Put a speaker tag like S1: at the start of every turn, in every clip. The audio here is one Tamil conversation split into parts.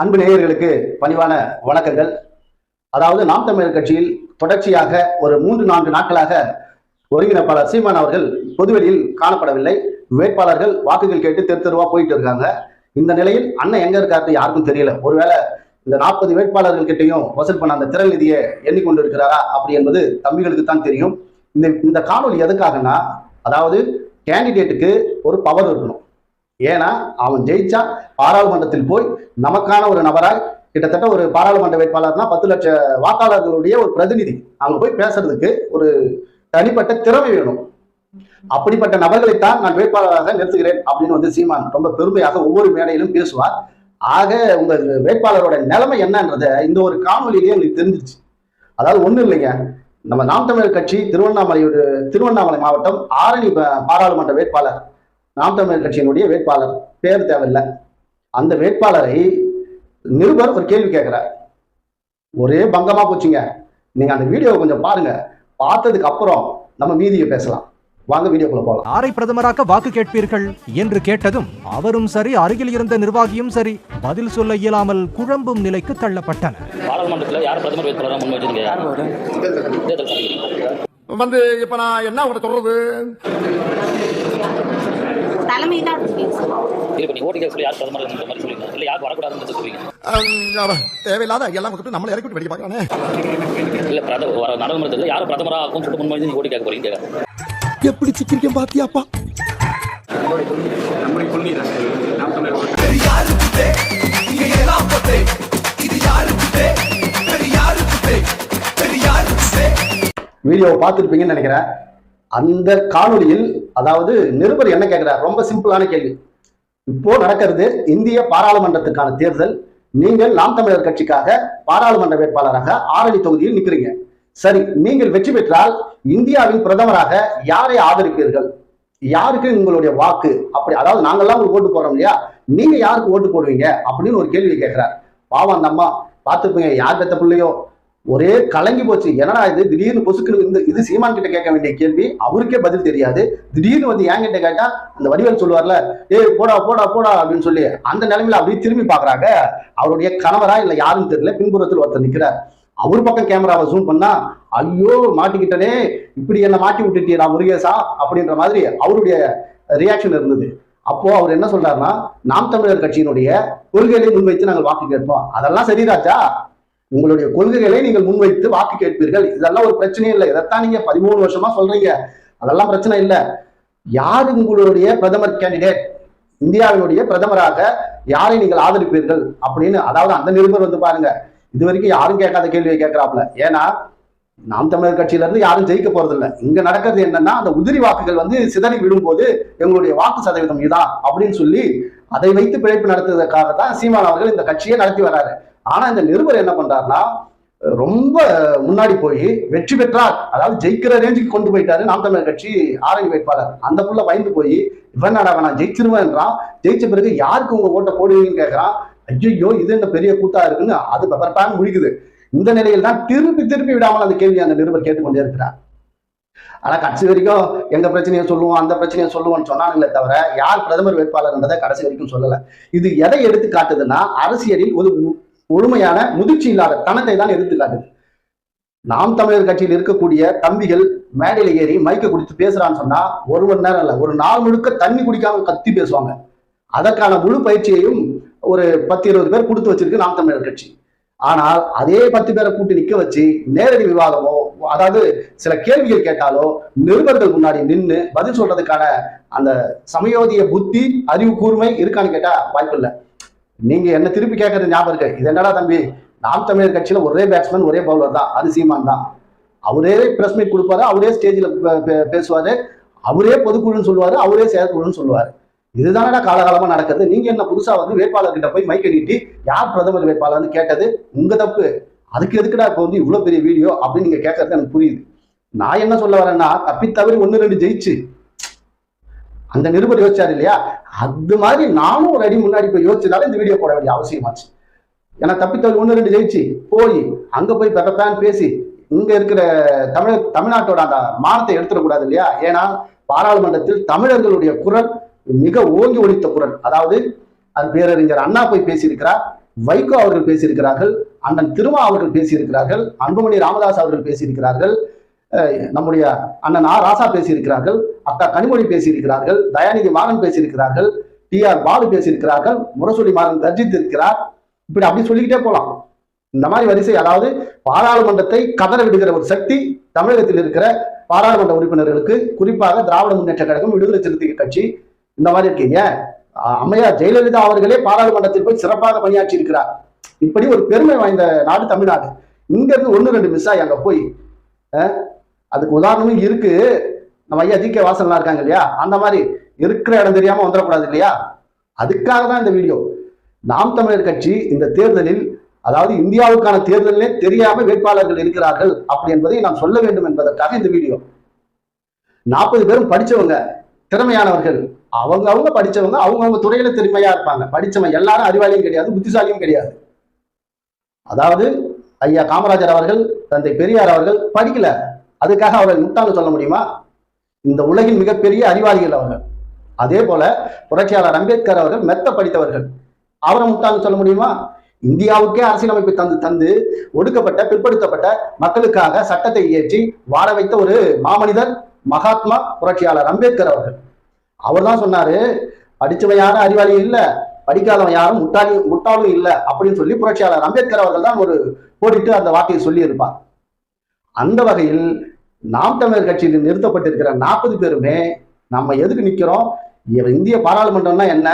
S1: அன்பு நேயர்களுக்கு பணிவான வணக்கங்கள். அதாவது நாம் தமிழர் கட்சியில் தொடர்ச்சியாக ஒரு மூன்று நான்கு நாட்களாக ஒருங்கிணைப்பாளர் சீமான் அவர்கள் பொதுவெளியில் காணப்படவில்லை. வேட்பாளர்கள் வாக்குகள் கேட்டு தெரு தெருவா போயிட்டு இருக்காங்க. இந்த நிலையில் அண்ணன் எங்க இருக்காரு யாருக்கும் தெரியல. ஒருவேளை இந்த நாற்பது வேட்பாளர்கள் கிட்டையும் வசூல் பண்ண அந்த திறன் நிதியை எண்ணிக்கொண்டு இருக்கிறாரா அப்படி என்பது தம்பிகளுக்கு தான் தெரியும். இந்த இந்த காணொலி எதுக்காகனா அதாவது கேண்டிடேட்டுக்கு ஒரு பவர் இருக்கணும். ஏன்னா அவன் ஜெயிச்சா பாராளுமன்றத்தில் போய் நமக்கான ஒரு நபராய் கிட்டத்தட்ட ஒரு பாராளுமன்ற வேட்பாளர்னா பத்து லட்சம் வாக்காளர்களுடைய ஒரு பிரதிநிதி. அவங்க போய் பேசுறதுக்கு ஒரு தனிப்பட்ட திறமை வேணும். அப்படிப்பட்ட நபர்களைத்தான் நான் வேட்பாளராக நிறுத்துகிறேன் அப்படின்னு வந்து சீமான் ரொம்ப பெருமையாக ஒவ்வொரு மேடையிலும் பேசுவார். ஆக உங்க வேட்பாளரோட நிலைமை என்னன்றத இந்த ஒரு காணொலியிலேயே எனக்கு தெரிஞ்சிச்சு அதாவது ஒண்ணும் இல்லைங்க. நம்ம நாம் தமிழர் கட்சி திருவண்ணாமலையோட திருவண்ணாமலை மாவட்டம் ஆரணி பாராளுமன்ற வேட்பாளர். நாம் தமிழர் கட்சியினுடைய வேட்பாளர். பேர் தேவையில்லை. அந்த வேட்பாளரை நிருபர் ஒரு கேள்வி கேட்கிறார். ஒரே பங்கமா போச்சுங்க. நீங்க அந்த வீடியோவை கொஞ்சம் பாருங்க. பார்த்ததுக்கு அப்புறம் நம்ம மீதியை பேசலாம். வாங்க வீடியோக்குள்ள போகலாம்
S2: யாரை பிரதமராக்க வாக்கு கேட்பீர்கள்? என்று கேட்டதும் அவரும் சரி அருகில் இருந்த நிர்வாகியும் சரி பதில் சொல்ல இயலாமல் குழம்பும் நிலைக்கு தள்ளப்பட்டனர்.
S3: பாராளுமன்றத்தில் யார் பிரதமர் வேட்பாளராக
S4: வந்து இப்ப நான் என்ன உங்களை சொல்றது?
S5: தலைமை தான்
S3: இப்போ நீ ஓட்டு கேட்க சொல்லி யார் பிரதமர் இந்த மாதிரி சொல்லுவீங்க இல்லை யார் வரக்கூடாதுன்னு சொல்லுவீங்க
S4: அஹ், தேவையில்லாத எல்லாம் கொடுத்து நம்மளை இறக்கி விட்டு வெடிக்க பார்க்கறானே?
S3: இல்லை பிரதமர் வர நாடாளுமன்றத்தில் யார் பிரதமராக ஆகும் சொல்லிட்டு முன் வந்து நீ ஓட்டு கேட்க போறீங்க
S4: எப்படி சிக்கிரிக்கம் பாத்தியாப்பா?
S1: வீடியோவை பார்த்துருப்பீங்கன்னு நினைக்கிறேன். அந்த காணொளியில் அதாவது நிருபர் என்ன கேட்கிறார்? ரொம்ப சிம்பிளான கேள்வி. இப்போ நடக்கிறது இந்திய பாராளுமன்றத்துக்கான தேர்தல். நீங்கள் நாம் தமிழர் கட்சிக்காக பாராளுமன்ற வேட்பாளராக ஆரணி தொகுதியில் நிற்கிறீங்க சரி நீங்கள் வெற்றி பெற்றால் இந்தியாவின் பிரதமராக யாரை ஆதரிப்பீர்கள்? யாருக்கு உங்களுடைய வாக்கு? அப்படி அதாவது நாங்கெல்லாம் ஒரு ஓட்டு போடுறோம் இல்லையா? நீங்க யாருக்கு ஓட்டு போடுவீங்க? அப்படின்னு ஒரு கேள்வி கேட்கிறார். பாவம் அந்த அம்மா பார்த்துருப்பீங்க யார் பெத்த பிள்ளையோ? ஒரே கலங்கி போச்சு. என்னடா இது? திடீர்னு பொசுக்கு இந்த இது சீமான் கிட்ட கேட்க வேண்டிய கேள்வி. அவருக்கே பதில் தெரியாது. திடீர்னு வந்து என் கிட்ட கேட்டா அந்த வடிவேல் சொல்லுவார்ல ஏய் போடா போடா போடா அப்படின்னு சொல்லி அந்த நிலைமையில அப்படியே திரும்பி பாக்குறாங்க அவருடைய கணவரா இல்ல யாருன்னு தெரியல பின்புறத்தில் ஒருத்தர் நிக்கிறார். அவர் பக்கம் கேமராவை ஜூம் பண்ணா ஐயோ மாட்டிக்கிட்டனே இப்படி என்ன மாட்டி விட்டுட்டீரா முருகேசா அப்படின்ற மாதிரி அவருடைய ரியாக்ஷன் இருந்தது. அப்போ அவர் என்ன சொல்றாருன்னா நாம் தமிழர் கட்சியினுடைய கொள்கைகளை முன்வைத்து நாங்கள் வாக்கு கேட்போம். அதெல்லாம் சரி ராஜா உங்களுடைய கொள்கைகளை நீங்கள் முன்வைத்து வாக்கு கேட்பீர்கள். இதெல்லாம் ஒரு பிரச்சனையே இல்லை. இதைத்தான் நீங்க பதிமூணு வருஷமா சொல்றீங்க. அதெல்லாம் பிரச்சனை இல்லை. யார் உங்களுடைய பிரதமர் கேண்டிடேட் இந்தியாவினுடைய பிரதமராக யாரை நீங்கள் ஆதரிப்பீர்கள்? அப்படின்னு அதாவது அந்த நிருபர் வந்து பாருங்க. இது வரைக்கும் யாரும் கேட்காத கேள்வியை கேட்கிறாப்ல ஏன்னா நாம் தமிழர் கட்சியில இருந்து யாரும் ஜெயிக்க போறதில்லை. இங்க நடக்கிறது என்னன்னா அந்த உதிரி வாக்குகள் வந்து சிதறி விடும்போது எங்களுடைய வாக்கு சதவீதம் இதான் அப்படின்னு சொல்லி அதை வைத்து பிழைப்பு நடத்துவதற்காக தான் சீமான் அவர்கள் இந்த கட்சியை நடத்தி வர்றாரு ஆனா இந்த நிருபர் என்ன பண்றாருன்னா ரொம்ப முன்னாடி போய் வெற்றி பெற்றார். அதாவது ஜெயிக்கிற ரேஞ்சுக்கு கொண்டு போயிட்டாரு நாம் தமிழர் கட்சி ஆரணி வேட்பாளர். அந்த புள்ள பயந்து போய் இவன் நடா நான் ஜெயிச்சிருவேன்றான் ஜெயிச்ச பிறகு யாருக்கு உங்க ஓட்டை போடுவீங்கன்னு கேட்கறான் ஐயோ இது என்ன பெரிய கூத்தா இருக்குன்னு அது பெப்பர்பான் முடிக்குது. இந்த நிலையில் தான் திருப்பி திருப்பி விடாமல் அந்த கேள்வி அந்த நிருபர் கேட்டுக்கொண்டே இருக்கிறார். ஆனா கடைசி வரைக்கும் எங்க பிரச்சனையை சொல்லுவோம் அந்த பிரச்சனையை சொல்லுவோம்னு சொன்னாங்களே தவிர யார் பிரதமர் வேட்பாளர்ன்றதை கடைசி வரைக்கும் சொல்லல. இது எதை எடுத்து காட்டுதுன்னா அரசியலில் ஒரு முழுமையான முதிர்ச்சி இல்லாத தனத்தை தான் எடுத்து காட்டுது நாம் தமிழர் கட்சியில் இருக்கக்கூடிய தம்பிகள் மேடையில ஏறி மைக்க குடித்து பேசுறான்னு சொன்னா ஒரு மணி நேரம் இல்ல ஒரு நாள் முழுக்க தண்ணி குடிக்காம கத்தி பேசுவாங்க. அதற்கான முழு பயிற்சியையும் ஒரு பத்து இருபது பேர் கொடுத்து வச்சிருக்கு நாம் தமிழர் கட்சி. ஆனால் அதே பத்து பேரை கூட்டி நிக்க வச்சு நேரடி விவாதமோ அதாவது சில கேள்விகள் கேட்டாலோ நிருபர்கள் முன்னாடி நின்று பதில் சொல்றதுக்கான அந்த சமயோதிய புத்தி அறிவு கூர்மை இருக்கான்னு கேட்டா வாய்ப்பு இல்லை நீங்க என்ன திருப்பி கேட்கறது ஞாபகம் இருக்கு? இது என்னடா தம்பி? நாம் தமிழர் கட்சியில ஒரே பேட்ஸ்மேன் ஒரே பவுலர் தான். அது சீமான் தான். அவரே பிரஸ் மீட் கொடுப்பாரு அவரே ஸ்டேஜில் பேசுவாரு. அவரே பொதுக்குழுன்னு சொல்லுவாரு அவரே செயற்குழுன்னு சொல்லுவாரு. இதுதானடா காலகாலமா நடக்குது? நீங்க என்ன புதுசா வந்து வேட்பாளர்கிட்ட போய் மைக்க நீட்டி யார் பிரதமர் வேட்பாளர்னு கேட்டது உங்க தப்பு. அதுக்கு எதுக்குடா இப்போ வந்து இவ்வளவு பெரிய வீடியோ அப்படின்னு நீங்க கேட்கறது எனக்கு புரியுது. நான் என்ன சொல்ல வரேன்னா தப்பி தவறி ஒன்னு ரெண்டு ஜெயிச்சு அந்த நிருபர் யோசிச்சாரு இல்லையா? அது மாதிரி நானும் ஒரு அடி முன்னாடி போய் யோசிச்சதால இந்த வீடியோ போட வேண்டிய அவசியமாச்சு. ஏன்னா தப்பித்தவர் ஒன்று ரெண்டு ஜெயிச்சு போய் அங்கே போய் பெப்பேன் பேசி இங்கே இருக்கிற தமிழ் தமிழ்நாட்டோட அந்த மானத்தை எடுத்துடக்கூடாது இல்லையா? ஏன்னா பாராளுமன்றத்தில் தமிழர்களுடைய குரல் மிக ஓங்கி ஒழித்த குரல். அதாவது அது பேரறிஞர் அண்ணா போய் பேசியிருக்கிறார் வைகோ அவர்கள் பேசியிருக்கிறார்கள் அண்ணன் திருமா அவர்கள் பேசியிருக்கிறார்கள் அன்புமணி ராமதாஸ் அவர்கள் பேசியிருக்கிறார்கள் நம்முடைய அண்ணன் ஆ ராசா பேசியிருக்கிறார்கள் அக்கா கனிமொழி பேசியிருக்கிறார்கள் தயாநிதி மாறன் பேசியிருக்கிறார்கள் டி ஆர் பாலு பேசியிருக்கிறார்கள் முரசொலி மாறன் தர்ஜித் இருக்கிறார். இப்படி அப்படி சொல்லிக்கிட்டே போகலாம் இந்த மாதிரி வரிசை அதாவது பாராளுமன்றத்தை கதற விடுகிற ஒரு சக்தி தமிழகத்தில் இருக்கிற பாராளுமன்ற உறுப்பினர்களுக்கு குறிப்பாக திராவிட முன்னேற்ற கழகம் விடுதலை சிறுத்தைகள் கட்சி இந்த மாதிரி இருக்கீங்க. அம்மையார் ஜெயலலிதா அவர்களே பாராளுமன்றத்தில் போய் சிறப்பாக பணியாற்றி இருக்கிறார். இப்படி ஒரு பெருமை வாய்ந்த நாடு தமிழ்நாடு. இங்க இருந்து ஒன்று ரெண்டு மிஸ் ஆகி அங்க போய் அதுக்கு உதாரணமும் இருக்கு. நம்ம ஐயா ஜி கே வாசன்லாம் இருக்காங்க இல்லையா? அந்த மாதிரி இருக்கிற இடம் தெரியாம வந்துடக்கூடாது இல்லையா? அதுக்காக தான் இந்த வீடியோ. நாம் தமிழர் கட்சி இந்த தேர்தலில் அதாவது இந்தியாவுக்கான தேர்தலே தெரியாம வேட்பாளர்கள் இருக்கிறார்கள் அப்படி என்பதை நாம் சொல்ல வேண்டும் என்பதற்காக இந்த வீடியோ. நாற்பது பேரும் படிச்சவங்க திறமையானவர்கள். அவங்க அவங்க படிச்சவங்க அவங்க அவங்க துறையில திறமையா இருப்பாங்க. படிச்சவங்க எல்லாரும் அறிவாளியும் கிடையாது புத்திசாலியும் கிடையாது. அதாவது ஐயா காமராஜர் அவர்கள் தந்தை பெரியார் அவர்கள் படிக்கல. அதுக்காக அவர்கள் முட்டாள்னு சொல்ல முடியுமா? இந்த உலகின் மிகப்பெரிய அறிவாளிகள் அவர்கள். அதே போல புரட்சியாளர் அம்பேத்கர் அவர்கள் மெத்த படித்தவர்கள். அவரை முட்டாள்னு சொல்ல முடியுமா? இந்தியாவுக்கே அரசியலமைப்பு தந்து தந்து ஒடுக்கப்பட்ட பிற்படுத்தப்பட்ட மக்களுக்காக சட்டத்தை இயற்றி வாழ வைத்த ஒரு மாமனிதர் மகாத்மா புரட்சியாளர் அம்பேத்கர் அவர்கள். அவர் தான் சொன்னாரு படிச்சவன் யாரும் அறிவாளி இல்லை படிக்காதவன் யாரும் முட்டாளி முட்டாளும் இல்லை அப்படின்னு சொல்லி புரட்சியாளர் அம்பேத்கர் அவர்கள் தான் ஒரு போட்டிட்டு அந்த வார்த்தையை சொல்லியிருப்பார். அந்த வகையில் நாம் தமிழர் கட்சியில் நிறுத்தப்பட்டிருக்கிற நாற்பது பேருமே நம்ம எதுக்கு நிக்கிறோம்? இந்திய பாராளுமன்றம்னா என்ன?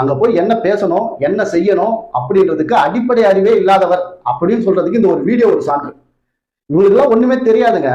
S1: அங்க போய் என்ன பேசணும்? என்ன செய்யணும்? அப்படின்றதுக்கு அடிப்படை அறிவே இல்லாதவர் அப்படின்னு சொல்றதுக்கு இந்த ஒரு வீடியோ ஒரு சான்று. இவங்களுக்குலாம் ஒண்ணுமே தெரியாதுங்க.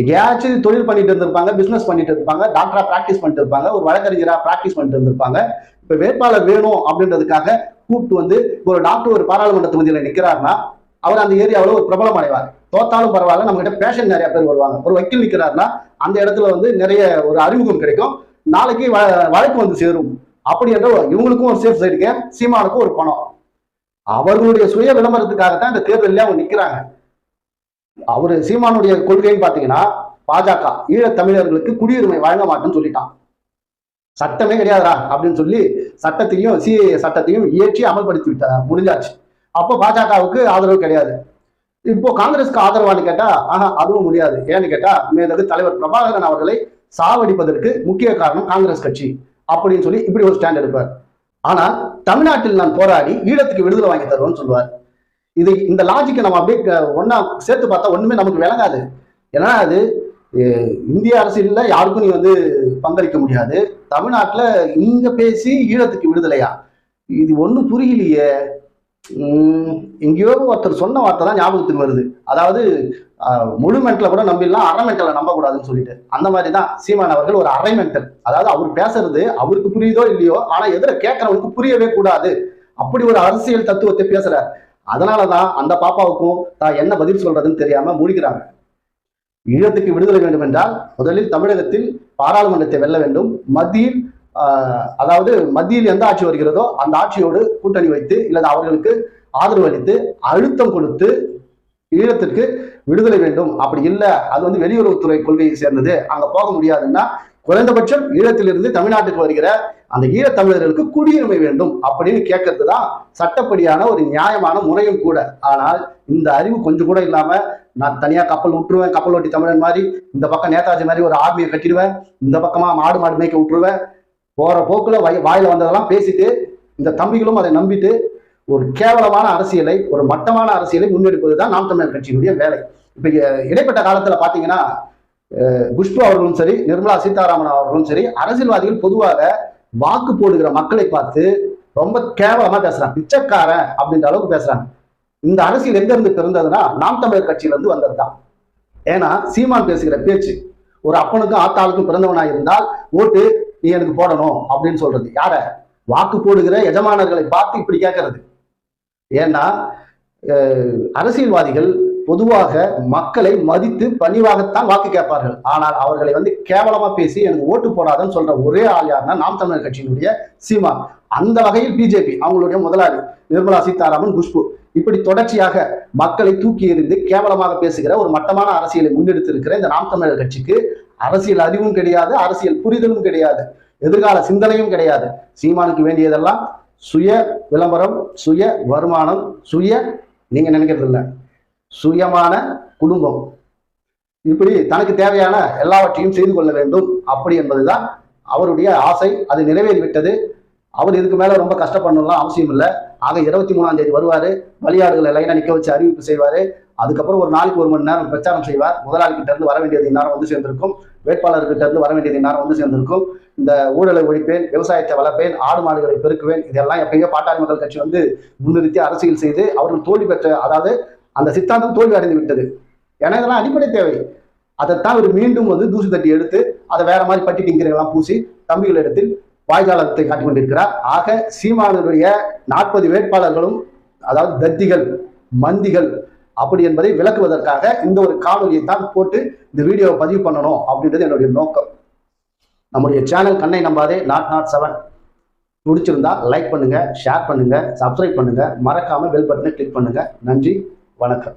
S1: எங்கேயாச்சும் தொழில் பண்ணிட்டு இருந்திருப்பாங்க பிசினஸ் பண்ணிட்டு இருப்பாங்க டாக்டரா பிராக்டிஸ் பண்ணிட்டு இருப்பாங்க ஒரு வழக்கறிஞரா பிராக்டிஸ் பண்ணிட்டு இருந்திருப்பாங்க. இப்ப வேட்பாளர் வேணும் அப்படின்றதுக்காக கூப்பிட்டு வந்து ஒரு டாக்டர் ஒரு பாராளுமன்ற தொகுதியில நிக்கிறாருன்னா அவர் அந்த ஏரியாவில் ஒரு பிரபலம் அடைவார். தோத்தாலும் பரவாயில்ல நம்ம கிட்ட பேஷன் நிறைய பேர் வருவாங்க. ஒரு வக்கீல் நிற்கிறாருன்னா அந்த இடத்துல வந்து நிறைய ஒரு அறிமுகம் கிடைக்கும். நாளைக்கு வ- வழக்கு வந்து சேரும். அப்படி என்ற இவங்களுக்கும் ஒரு சேஃப் சைடு சீமானுக்கும் ஒரு பணம். அவர்களுடைய சுய விளம்பரத்துக்காகத்தான் இந்த தேர்தலில் அவங்க நிற்கிறாங்க அவரு சீமானுடைய கொள்கைன்னு பார்த்தீங்கன்னா பாஜக ஈழத் தமிழர்களுக்கு குடியுரிமை வழங்க மாட்டேன்னு சொல்லிட்டான். சட்டமே கிடையாதுடா அப்படின்னு சொல்லி சட்டத்தையும் சிஏ சட்டத்தையும் இயற்றி அமல்படுத்தி விட்டார். முடிஞ்சாச்சு. அப்போ பாஜகவுக்கு ஆதரவு கிடையாது. இப்போ காங்கிரஸ்க்கு ஆதரவான்னு கேட்டா ஆஹா அதுவும் முடியாது. ஏன்னு கேட்டா மேதகு தலைவர் பிரபாகரன் அவர்களை சாவடிப்பதற்கு முக்கிய காரணம் காங்கிரஸ் கட்சி அப்படின்னு சொல்லி இப்படி ஒரு ஸ்டாண்ட் எடுப்பார். ஆனா தமிழ்நாட்டில் நான் போராடி ஈழத்துக்கு விடுதலை வாங்கி தருவோம்னு சொல்லுவார். இது இந்த லாஜிக்கை நம்ம அப்படியே ஒன்னா சேர்த்து பார்த்தா ஒண்ணுமே நமக்கு விளங்காது. ஏன்னா அது இந்திய அரசியலில் யாருக்கும் நீ வந்து பங்களிக்க முடியாது. தமிழ்நாட்டுல இங்க பேசி ஈழத்துக்கு விடுதலையா? இது ஒன்றும் புரியலையே. எங்கேயோ ஒருத்தர் சொன்ன வார்த்தை தான் ஞாபகத்துக்கு வருது. அதாவது முழு மென்டல கூட நம்பிடலாம் அரை மென்டலை நம்ப கூடாதுன்னு சொல்லிட்டு. அந்த மாதிரி தான் சீமான் அவர்கள் ஒரு அரை மென்டல் அதாவது அவர் பேசுறது அவருக்கு புரியுதோ இல்லையோ ஆனா எதிர கேட்கறவனுக்கு புரியவே கூடாது. அப்படி ஒரு அரசியல் தத்துவத்தை பேசுறார். அதனாலதான் அந்த பாப்பாவுக்கும் தான் என்ன பதில் சொல்றதுன்னு தெரியாம முடிக்கிறாங்க ஈழத்துக்கு விடுதலை வேண்டும் என்றால் முதலில் தமிழகத்தில் பாராளுமன்றத்தை வெல்ல வேண்டும். மத்தியில் அதாவது மத்தியில் எந்த ஆட்சி வருகிறதோ அந்த ஆட்சியோடு கூட்டணி வைத்து இல்லது அவர்களுக்கு ஆதரவு அளித்து அழுத்தம் கொடுத்து ஈழத்திற்கு விடுதலை வேண்டும். அப்படி இல்லை அது வந்து வெளியுறவுத்துறை கொள்கையை சேர்ந்தது. அங்க போக முடியாதுன்னா குறைந்தபட்சம் ஈழத்திலிருந்து தமிழ்நாட்டுக்கு வருகிற அந்த ஈழத்தமிழர்களுக்கு குடியுரிமை வேண்டும் அப்படின்னு கேட்கறது தான் சட்டப்படியான ஒரு நியாயமான முறையும் கூட. ஆனால் இந்த அறிவு கொஞ்சம் கூட இல்லாம நான் தனியா கப்பல் விட்டுருவேன் கப்பல் ஓட்டி தமிழன் மாதிரி இந்த பக்கம் நேதாஜி மாதிரி ஒரு ஆர்மியை கட்டிடுவேன் இந்த பக்கமா மாடு மாடு மேய்க்க விட்டுருவேன் போகிற போக்கில் வாய் வாயில் வந்ததெல்லாம் பேசிட்டு இந்த தம்பிகளும் அதை நம்பிட்டு ஒரு கேவலமான அரசியலை ஒரு மட்டமான அரசியலை முன்னெடுப்பது தான் நாம் தமிழர் கட்சியினுடைய வேலை. இப்போ இடைப்பட்ட காலத்தில் பார்த்தீங்கன்னா குஷ்பு அவர்களும் சரி நிர்மலா சீதாராமன் அவர்களும் சரி அரசியல்வாதிகள் பொதுவாக வாக்கு போடுகிற மக்களை பார்த்து ரொம்ப கேவலமா பேசுறாங்க. பிச்சைக்காரன் அப்படின்ற அளவுக்கு பேசுறாங்க. இந்த அரசியல் எங்க இருந்து பிறந்ததுன்னா நாம் தமிழர் கட்சியில இருந்து வந்ததுதான். ஏன்னா சீமான் பேசுகிற பேச்சு ஒரு அப்பனுக்கும் ஆத்தாளுக்கும் பிறந்தவனாக இருந்தால் ஓட்டு நீ எனக்கு போடணும் அப்படின்னு சொல்றது. யார? வாக்கு போடுகிற எஜமானர்களை பார்த்து இப்படி கேட்கறது ஏன்னா அரசியல்வாதிகள் பொதுவாக மக்களை மதித்து பணிவாகத்தான் வாக்கு கேட்பார்கள். ஆனால் அவர்களை வந்து கேவலமா பேசி எனக்கு ஓட்டு போடாதன்னு சொல்ற ஒரே ஆள் யாருன்னா நாம் தமிழர் கட்சியினுடைய சீமா அந்த வகையில் பிஜேபி அவங்களுடைய முதலாளி நிர்மலா சீதாராமன் குஷ்பு. இப்படி தொடர்ச்சியாக மக்களை தூக்கி எறிந்து கேவலமாக பேசுகிற ஒரு மட்டமான அரசியலை முன்னெடுத்திருக்கிற இந்த நாம் தமிழர் கட்சிக்கு அரசியல் அறிவும் கிடையாது அரசியல் புரிதலும் கிடையாது எதிர்கால சிந்தனையும் கிடையாது. சீமானுக்கு வேண்டியதெல்லாம் சுய விளம்பரம் சுய வருமானம் சுய நீங்க நினைக்கிறது இல்லை சுயமான குடும்பம். இப்படி தனக்கு தேவையான எல்லாவற்றையும் செய்து கொள்ள வேண்டும். அப்படி என்பதுதான் அவருடைய ஆசை. அது நிறைவேறிவிட்டது. அவர் இதுக்கு மேல ரொம்ப கஷ்டப்படணும்லாம் அவசியம் இல்லை. ஆக இருபத்தி மூணாம் தேதி வருவாரு. வழியாடுகளை லைனா நிக்க வச்சு அறிவிப்பு செய்வாரு. அதுக்கப்புறம் ஒரு நாளைக்கு ஒரு மணி நேரம் பிரச்சாரம் செய்வார். முதலாளிகிட்ட இருந்து வர வேண்டியது இந்நேரம் வந்து சேர்ந்திருக்கும். வேட்பாளர்கிட்ட இருந்து வர வேண்டியது இந்நேரம் வந்து சேர்ந்திருக்கும். இந்த ஊழலை ஒழிப்பேன் விவசாயத்தை வளர்ப்பேன் ஆடு மாடுகளை பெருக்குவேன் இதெல்லாம் எப்பயோ பாட்டாளி மக்கள் கட்சி வந்து முன்னிறுத்தி அரசியல் செய்து அவர்கள் தோல்வி பெற்ற அதாவது அந்த சித்தாந்தம் தோல்வி அடைந்து விட்டது. ஏன்னா இதெல்லாம் அடிப்படை தேவை. அதைத்தான் அவர் மீண்டும் வந்து தூசி தட்டி எடுத்து அதை வேற மாதிரி பட்டி டிங்கிறெல்லாம் பூசி தம்பிகளிடத்தில் வாய்ஜாலத்தை காட்டிக் கொண்டிருக்கிறார். ஆக சீமானுடைய நாற்பது வேட்பாளர்களும் அதாவது தத்திகள் மந்திகள் அப்படி என்பதை விளக்குவதற்காக இந்த ஒரு காணொலியை தான் போட்டு இந்த வீடியோவை பதிவு பண்ணணும் அப்படின்றது என்னுடைய நோக்கம். நம்முடைய சேனல் கண்ணை நம்பாதே நாட் நாட் செவன். பிடிச்சிருந்தா லைக் பண்ணுங்க ஷேர் பண்ணுங்க சப்ஸ்கிரைப் பண்ணுங்க. மறக்காம பெல் பட்டனை கிளிக் பண்ணுங்க. நன்றி வணக்கம்.